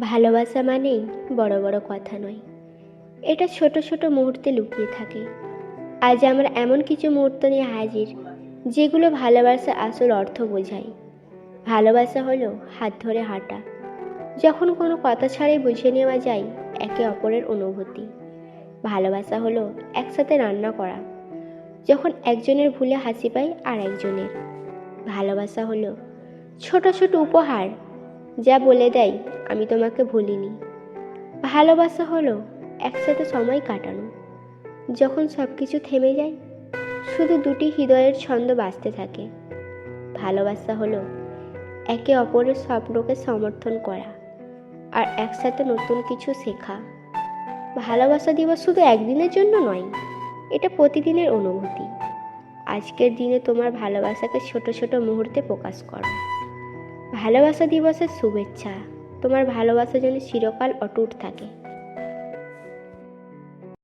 ভালোবাসা মানেই বড় বড় কথা নয়। এটা ছোট ছোট মুহূর্তে লুকিয়ে থাকে। আজ আমরা এমন কিছু মুহূর্ত নিয়ে হাজির, যেগুলো ভালোবাসা আসল অর্থ বোঝায়। ভালোবাসা হলো হাত ধরে হাঁটা। যখন কোনো কথা ছাড়াই বুঝে নেওয়া যায় একে অপরের অনুভূতি। ভালোবাসা হলো একসাথে রান্না করা, যখন একজনের ভুলে হাসি পায় আর একজনের ভালোবাসা হলো ছোট ছোট উপহার, যা বলে দেয় আমি তোমাকে ভুলিনি। ভালোবাসা হলো একসাথে সময় কাটানো। যখন সব কিছু থেমে যায়, শুধু দুটি হৃদয়ের ছন্দ বাঁচতে থাকে। ভালোবাসা হলো একে অপরের স্বপ্নকে সমর্থন করা আর একসাথে নতুন কিছু শেখা। ভালোবাসা দিবস শুধু একদিনের জন্য নয়, এটা প্রতিদিনের অনুভূতি। আজকের দিনে তোমার ভালোবাসাকে ছোট ছোট মুহূর্তে প্রকাশ করো। ভালোবাসা দিবসের শুভেচ্ছা। তোমার ভালোবাসা যেন চিরকাল অটুট থাকে।